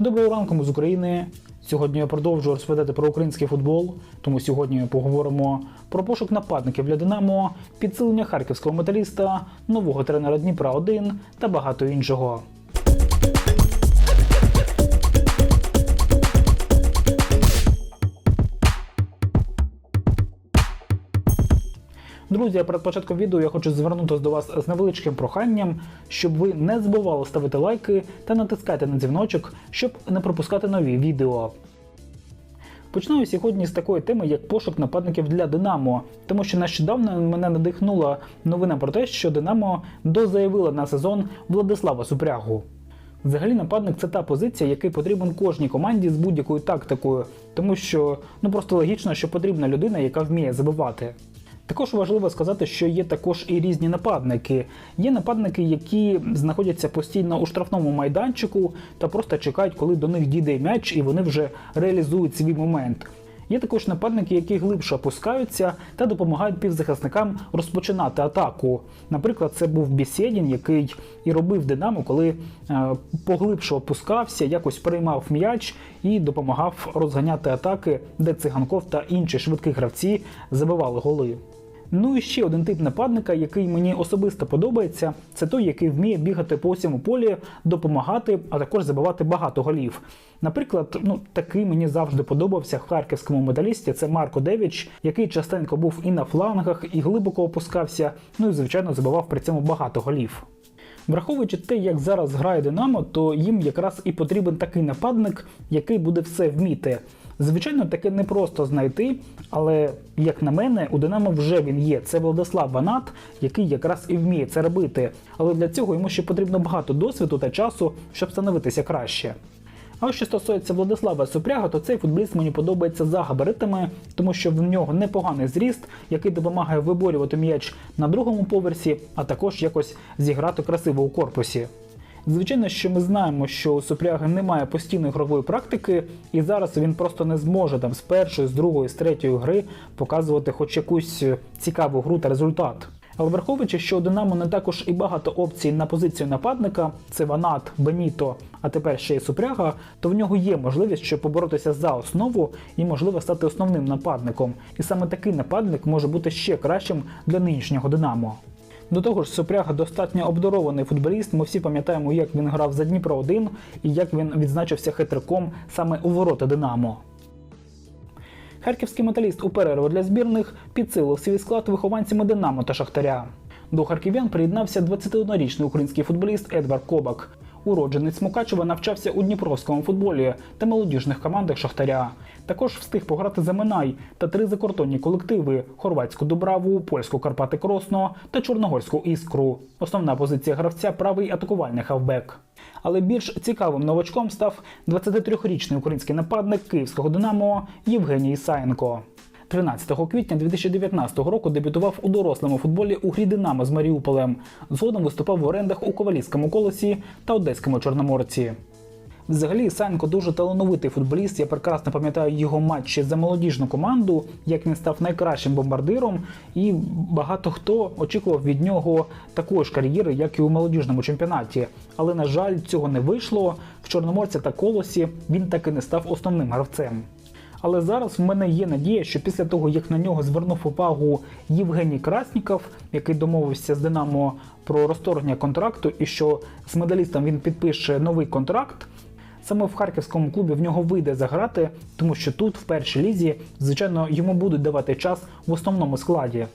Доброго ранку ми з України. Сьогодні я продовжую розповідати про український футбол. Тому сьогодні ми поговоримо про пошук нападників для Динамо, підсилення харківського металіста, нового тренера Дніпра 1 та багато іншого. Друзі, перед початком відео я хочу звернутися до вас з невеличким проханням, щоб ви не забували ставити лайки та натискати на дзвіночок, щоб не пропускати нові відео. Почну сьогодні з такої теми, як пошук нападників для Динамо, тому що нещодавно мене надихнула новина про те, що Динамо дозаявила на сезон Владислава Супрягу. Взагалі, нападник це та позиція, який потрібен кожній команді з будь-якою тактикою, тому що ну просто логічно, що потрібна людина, яка вміє забивати. Також важливо сказати, що є також і різні нападники. Є нападники, які знаходяться постійно у штрафному майданчику та просто чекають, коли до них дійде м'яч, і вони вже реалізують свій момент. Є також нападники, які глибше опускаються та допомагають півзахисникам розпочинати атаку. Наприклад, це був Бісєдін, який і робив Динамо, коли е, поглибше опускався, якось приймав м'яч і допомагав розганяти атаки, де циганков та інші швидкі гравці забивали голи. Ну і ще один тип нападника, який мені особисто подобається, це той, який вміє бігати по всьому полі, допомагати, а також забивати багато голів. Наприклад, ну такий мені завжди подобався в харківському медалісті. Це Марко Девіч, який частенько був і на флангах, і глибоко опускався. Ну і звичайно забивав при цьому багато голів. Враховуючи те, як зараз грає Динамо, то їм якраз і потрібен такий нападник, який буде все вміти. Звичайно, таке непросто знайти, але як на мене, у Динамо вже він є. Це Владислав Ванат, який якраз і вміє це робити. Але для цього йому ще потрібно багато досвіду та часу, щоб становитися краще. А що стосується Владислава Супряга, то цей футболіст мені подобається за габаритами, тому що в нього непоганий зріст, який допомагає виборювати м'яч на другому поверсі, а також якось зіграти красиво у корпусі. Звичайно, що ми знаємо, що у Супряги немає постійної ігрової практики, і зараз він просто не зможе там з першої, з другої, з третьої гри показувати хоч якусь цікаву гру та результат. Але враховуючи, що у Динамо не також і багато опцій на позицію нападника, це Ванат, Беніто, а тепер ще й Супряга, то в нього є можливість, щоб поборотися за основу і можливо стати основним нападником. І саме такий нападник може бути ще кращим для нинішнього Динамо. До того ж, Супряга достатньо обдарований футболіст. Ми всі пам'ятаємо, як він грав за Дніпро 1 і як він відзначився хитриком саме у ворота Динамо. Харківський металіст у перерву для збірних підсилив свій склад вихованцями Динамо та Шахтаря. До харків'ян приєднався 21-річний український футболіст Едвард Кобак. Уродженець Мукачева навчався у дніпровському футболі та молодіжних командах Шахтаря. Також встиг пограти за Минай та три закордонні колективи: хорватську Дубраву, польську Карпати Кросно та Чорногорську Іскру. Основна позиція гравця правий атакувальний хавбек. Але більш цікавим новачком став 23-річний український нападник київського Динамо Євгеній Ісаєнко. 13 квітня 2019 року дебютував у дорослому футболі у грі Динамо з Маріуполем. Згодом виступав в орендах у Ковалівському колосі та Одеському Чорноморці. Взагалі, Ісаєнко дуже талановитий футболіст. Я прекрасно пам'ятаю його матчі за молодіжну команду, як він став найкращим бомбардиром, і багато хто очікував від нього такої ж кар'єри, як і у молодіжному чемпіонаті. Але на жаль, цього не вийшло. В Чорноморці та колосі він таки не став основним гравцем. Але зараз в мене є надія, що після того, як на нього звернув увагу Євгеній Красніков, який домовився з Динамо про розторгнення контракту, і що з медалістом він підпише новий контракт. Саме в харківському клубі в нього вийде заграти, тому що тут, в першій лізі, звичайно, йому будуть давати час в основному складі.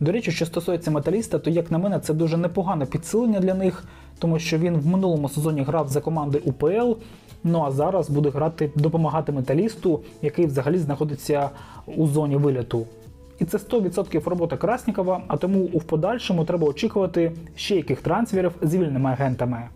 До речі, що стосується металіста, то як на мене, це дуже непогане підсилення для них, тому що він в минулому сезоні грав за команди УПЛ. Ну а зараз буде грати допомагати металісту, який взагалі знаходиться у зоні виліту. І це 100% робота Краснікова, а тому у подальшому треба очікувати ще яких трансферів з вільними агентами.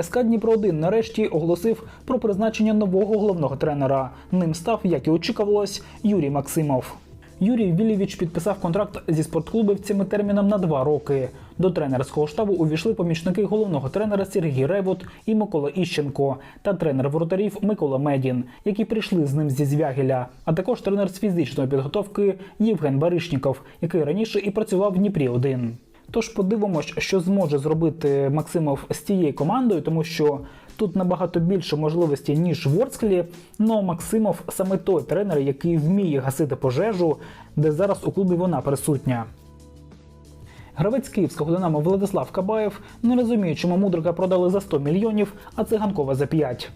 СК Дніпро 1 нарешті оголосив про призначення нового головного тренера. Ним став, як і очікувалось, Юрій Максимов. Юрій Вілєвич підписав контракт зі спортклубівцями терміном на два роки. До тренерського штабу увійшли помічники головного тренера Сергій Ревот і Микола Іщенко та тренер воротарів Микола Медін, які прийшли з ним зі Звягеля, а також тренер з фізичної підготовки Євген Баришніков, який раніше і працював в Дніпрі 1 Тож подивимось, що зможе зробити Максимов з цією командою, тому що тут набагато більше можливостей, ніж в Ворсклі, але Максимов саме той тренер, який вміє гасити пожежу, де зараз у клубі вона присутня. Гравець київського динамо Владислав Кабаєв не розуміє, чому мудрика продали за 100 мільйонів, а циганкова за 5.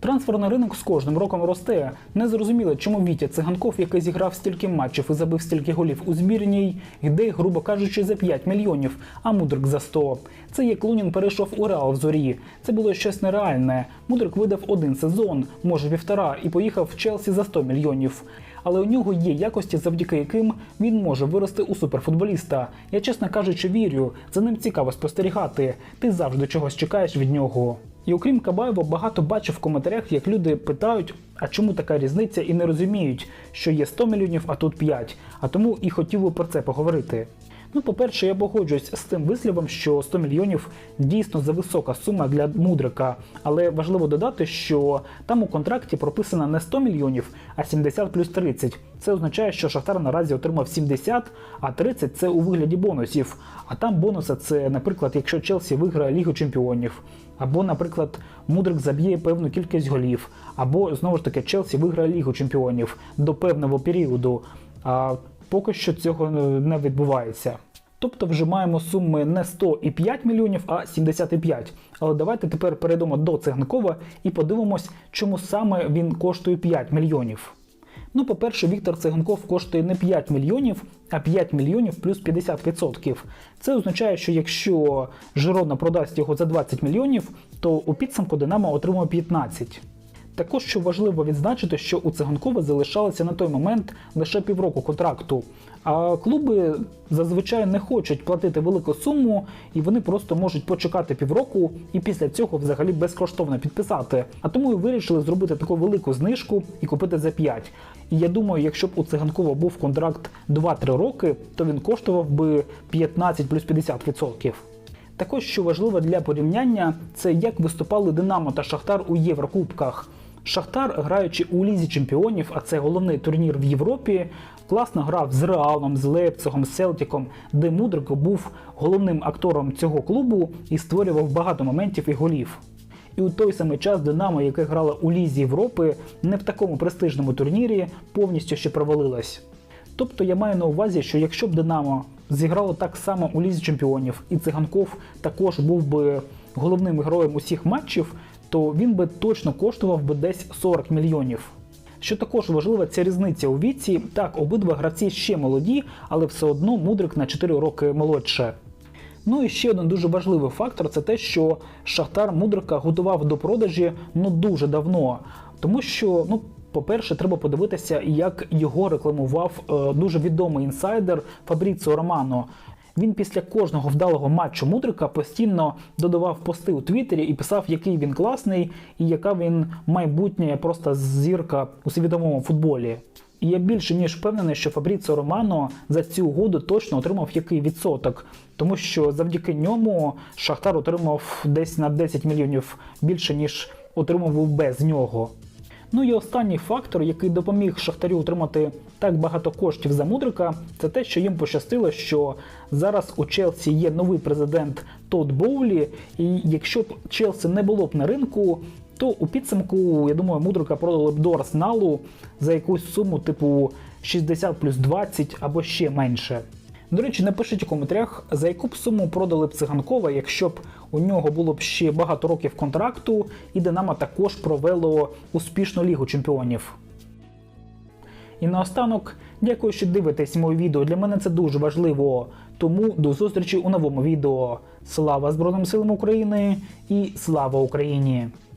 Трансферний ринок з кожним роком росте. Не зрозуміло, чому Вітя Циганков, який зіграв стільки матчів і забив стільки голів у збірній, йде, грубо кажучи, за 5 мільйонів, а мудрик за 100. Це як Лунін перейшов у Реал в зорі. Це було щось нереальне. Мудрик видав один сезон, може півтора, і поїхав в Челсі за 100 мільйонів. Але у нього є якості, завдяки яким він може вирости у суперфутболіста. Я, чесно кажучи, вірю. За ним цікаво спостерігати. Ти завжди чогось чекаєш від нього. І окрім Кабаєва, багато бачив в коментарях, як люди питають, а чому така різниця, і не розуміють, що є 100 мільйонів, а тут 5. А тому і хотів би про це поговорити. Ну, по-перше, я погоджуюсь з тим висловом, що 100 мільйонів дійсно зависока сума для мудрика. Але важливо додати, що там у контракті прописано не 100 мільйонів, а 70 плюс 30. Це означає, що Шахтар наразі отримав 70, а 30 це у вигляді бонусів. А там бонуси це, наприклад, якщо Челсі виграє Лігу Чемпіонів. Або, наприклад, Мудрик заб'є певну кількість голів, або знову ж таки Челсі виграє Лігу Чемпіонів до певного періоду. А поки що цього не відбувається. Тобто вже маємо суми не 105 мільйонів, а 75. Але давайте тепер перейдемо до Циганкова і подивимось, чому саме він коштує 5 мільйонів. Ну, по-перше, Віктор Циганков коштує не 5 мільйонів, а 5 мільйонів плюс 50%. Це означає, що якщо Жирона продасть його за 20 мільйонів, то у підсумку Динамо отримує 15. Також що важливо відзначити, що у Циганкова залишалося на той момент лише півроку контракту. А клуби зазвичай не хочуть платити велику суму, і вони просто можуть почекати півроку і після цього взагалі безкоштовно підписати. А тому і вирішили зробити таку велику знижку і купити за 5. І я думаю, якщо б у Циганкова був контракт 2-3 роки, то він коштував би 15 плюс 50%. Також що важливо для порівняння, це як виступали Динамо та Шахтар у Єврокубках. Шахтар, граючи у Лізі Чемпіонів, а це головний турнір в Європі, класно грав з Реалом, з Лейпцигом, з Селтіком, де Мудрико був головним актором цього клубу і створював багато моментів і голів. І у той самий час Динамо, яке грало у Лізі Європи, не в такому престижному турнірі, повністю ще провалилась. Тобто я маю на увазі, що якщо б Динамо зіграло так само у Лізі Чемпіонів, і Циганков також був би головним героєм усіх матчів, то він би точно коштував би десь 40 мільйонів. Що також важлива ця різниця у віці, так, обидва гравці ще молоді, але все одно мудрик на 4 роки молодше. Ну і ще один дуже важливий фактор це те, що Шахтар Мудрика готував до продажі ну дуже давно. Тому що, ну, по-перше, треба подивитися, як його рекламував е, дуже відомий інсайдер Фабріціо Романо. Він після кожного вдалого матчу Мудрика постійно додавав пости у Твіттері і писав, який він класний і яка він майбутня просто зірка у свідомому футболі. І я більше ніж впевнений, що Фабріціо Романо за цю угоду точно отримав який відсоток, тому що завдяки ньому Шахтар отримав десь на 10 мільйонів більше, ніж отримав без нього. Ну і останній фактор, який допоміг Шахтарю отримати так багато коштів за мудрика, це те, що їм пощастило, що зараз у Челсі є новий президент Тодд Боулі, і якщо б Челсі не було б на ринку, то у підсумку, я думаю, мудрика продали б до Арсеналу за якусь суму типу 60 плюс 20 або ще менше. До речі, напишіть у коментарях, за яку б суму продали б циганкова, якщо б у нього було б ще багато років контракту, і Динамо також провело успішну лігу чемпіонів. І наостанок, дякую, що дивитесь моє відео. Для мене це дуже важливо. Тому до зустрічі у новому відео. Слава Збройним силам України і слава Україні!